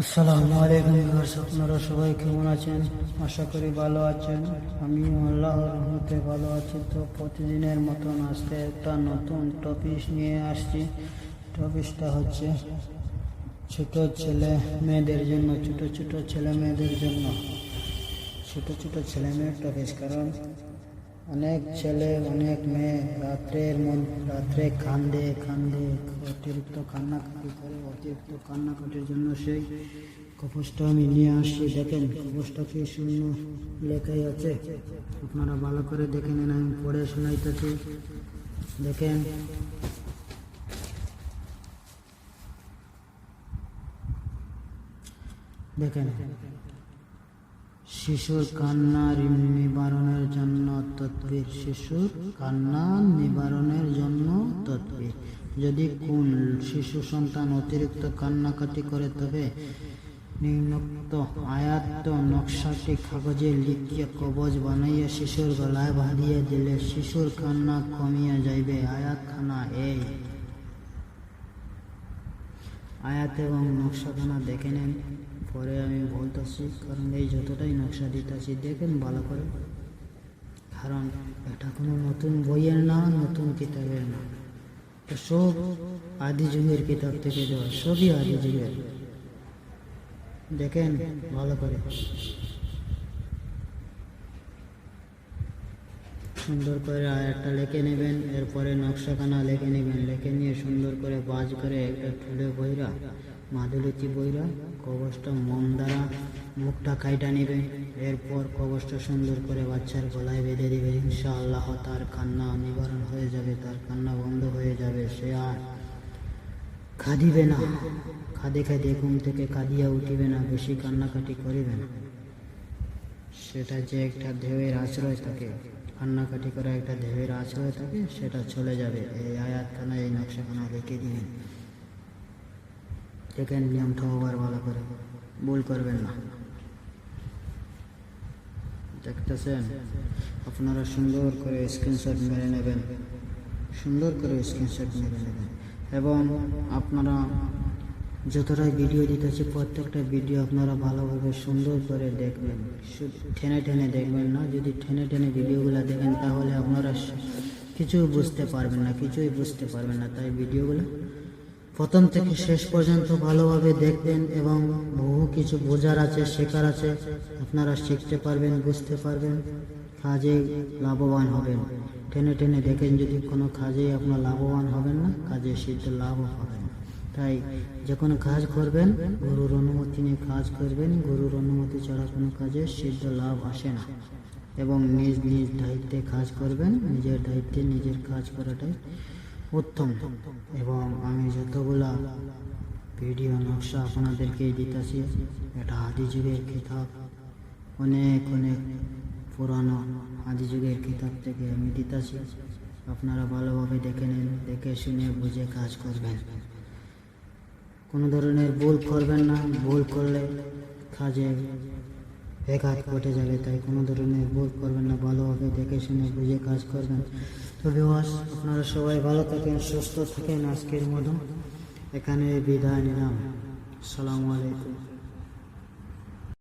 আসসালামু আলাইকুম ভিউয়ার্স, আপনারা সবাই কেমন আছেন? আশা করি ভালো আছেন। আমি আল্লাহর রহমতে ভালো আছি। তো প্রতিদিনের মতন আজকে একটা নতুন টপিক নিয়ে আসছি। টপিকটা হচ্ছে ছোট ছেলে মেয়েদের জন্য, ছোট ছোট ছেলে মেয়েদের জন্য। ছোট ছোট ছেলে মেয়ের টপিক কারণ অনেক ছেলে, অনেক মেয়ে রাত্রের মধ্যে রাত্রে কান্দে কান্দে, অতিরিক্ত কান্নাকাটি করে, অতিরিক্ত কান্নাকাটির জন্য সেই কপসটা আমি নিয়ে আসছি দেখেন কপসটা কি শূন্য লেখাই আছে? আপনারা ভালো করে দেখে নেন, আমি পড়ে শোনাইতেছি। দেখেন দেখেন শিশুর কান্না নিবারণের জন্য তৎবির শিশুর কান্না নিবারণের জন্য তৎবির যদি কোন শিশু সন্তান অতিরিক্ত কান্নাকাটি করে, তবে নিম্নোক্ত আয়াত্ত নকশাটি কাগজে লিখিয়ে কবজ বানাইয়া শিশুর গলায় বাঁধিয়ে দিলে শিশুর কান্না কমিয়া যাইবে। আয়াতখানা এই আয়াত এবং নকশাখানা দেখে নেন। পরে আমি বলতেছি, কারণ এই যতটাই নকশা দিতেছি, দেখেন ভালো করে। কারণ এটা কোনো নতুন বইয়ের না, নতুন কিতাবের না। সব আদি যুগের কিতাব থেকে দেওয়া, সবই আদি যুগের। দেখেন ভালো করে। সুন্দর করে আয়াতটা লেখে নেবেন, এরপরে নকশাখানা লেখে নেবেন, লেখে নিয়ে সুন্দর করে বাজ করে একটা ঠুলে বইরা, মাদুলিচি বইরা, কবচটা মন দ্বারা মুখটা কাইটা নেবেন এরপর কবচটা সুন্দর করে বাচ্চার গলায় বেঁধে দেবে, ইনশাআল্লাহ তার কান্না নিবারণ হয়ে যাবে, তার কান্না বন্ধ হয়ে যাবে, সে আর কাঁদিবে না। খাদে খাদে ঘুম থেকে কাঁদিয়া উঠিবে না, বেশি কান্নাকাটি করিবে না। সেটা যে একটা ঢেউয়ের আশ্রয় থাকে কান্নাকাটি করা একটা ঢেউয়ের আশ্রয় থাকে, সেটা চলে যাবে। এই আয়াতখানা, এই নকশাখানা রেখে দিবেন দেখেন নিয়মটা আবার ভালো করে। ভুল করবেন না। দেখতেছেন? আপনারা সুন্দর করে স্ক্রিনশট মেরে নেবেন। সুন্দর করে স্ক্রিনশট মেরে নেবেন। এবং আপনারা যতটাই ভিডিও দিতেছি প্রত্যেকটা ভিডিও আপনারা ভালোভাবে সুন্দর করে দেখবেন। ঠেনে টেনে দেখবেন না, যদি ঠেনে ঠেনে ভিডিওগুলো দেখেন, তাহলে আপনারা কিছুই বুঝতে পারবেন না, কিছুই বুঝতে পারবেন না। তাই ভিডিওগুলো প্রথম থেকে শেষ পর্যন্ত ভালোভাবে দেখবেন এবং বহু কিছু বোঝার আছে, শেখার আছে। আপনারা শিখতে পারবেন, বুঝতে পারবেন, কাজে লাভবান হবেন। টেনে টেনে দেখেন যদি কোনো কাজে আপনার লাভবান হবেন না, কাজে সিদ্ধ লাভও হবেন তাই যে কোনো কাজ করবেন, গুরুর অনুমতি নিয়ে কাজ করবেন, গুরুর অনুমতি ছাড়া কোনো কাজে সিদ্ধ লাভ আসে না। এবং নিজ নিজ দায়িত্বে কাজ করবেন, নিজের দায়িত্বে নিজের কাজ করাটাই উত্তম। এবং আমি যতগুলা ভিডিও, নকশা আপনাদেরকে দিতেছি, এটা আদি যুগের কিতাব, অনেক অনেক পুরানো আদি যুগের কিতাব থেকে আমি দিতেছি। আপনারা ভালোভাবে দেখে নেন, দেখে শুনে বুঝে কাজ করবেন। কোনো ধরনের ভুল করবেন না, ভুল করলে কাজে ব্যাঘাত ঘটে যাবে, তাই কোনো ধরনের ভুল করবেন না, ভালোভাবে দেখে শুনে বুঝে কাজ করবেন। তো বিবাস আপনারা সবাই ভালো থাকেন, সুস্থ থাকেন। আজকের মতো এখানে বিদায় নিলাম। আসসালামু আলাইকুম।